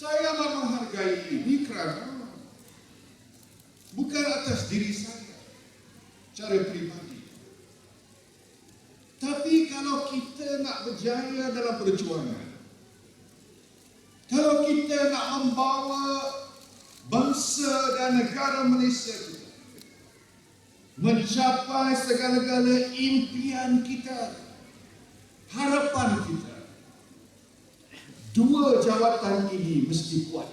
Saya menghargai ini kerana bukan atas diri saya, cara pribadi. Tapi kalau kita nak berjaya dalam perjuangan, kalau kita nak membawa bangsa dan negara Malaysia kita mencapai segala-gala impian kita, harapan kita, dua jawatan ini mesti kuat.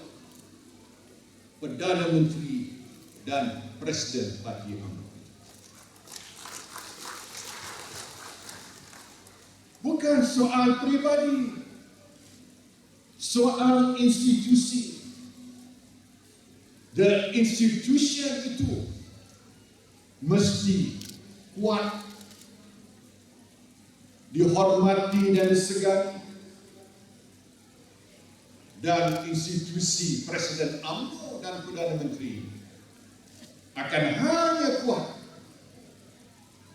Perdana Menteri dan Presiden Parti UMNO. Bukan soal pribadi, soal institusi. The institution itu mesti kuat, dihormati dan disegani dan institusi Presiden UMNO dan Perdana Menteri akan hanya kuat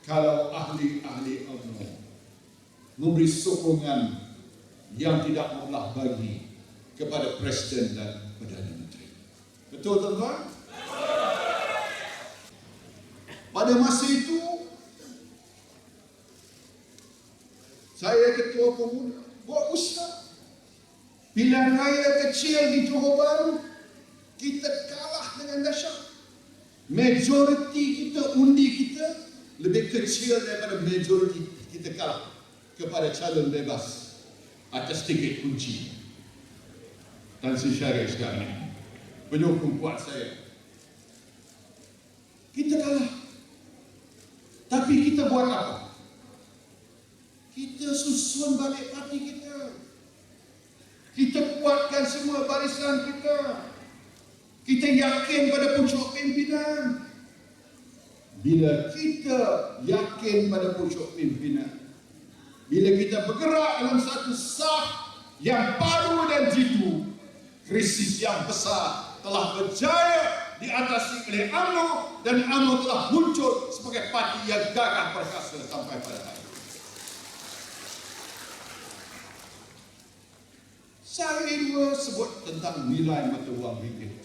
kalau ahli-ahli UMNO memberi sokongan yang tidak membelah bagi kepada Presiden dan Perdana Menteri. Betul tuan-tuan? Pada masa itu saya ketua pemuda buat usaha pilihan raya kecil di Johor Bahru kita kalah dengan dahsyat. Majoriti kita undi kita lebih kecil daripada majoriti kita kalah kepada calon bebas atas tiket kunci. Tan Sri Syarif sekarang ini penyokong kuat saya. Kita kalah. Tapi kita buat apa? Kita susun balik parti kita kita kuatkan semua barisan kita. Kita yakin pada pucuk pimpinan. Bila kita yakin pada pucuk pimpinan. Bila kita bergerak dalam satu sah yang baru dan jitu. Krisis yang besar telah berjaya diatasi oleh UMNO dan UMNO telah muncul sebagai parti yang gagah perkasa sampai pada hari. Saya dua sebut tentang nilai mata wang ringgit.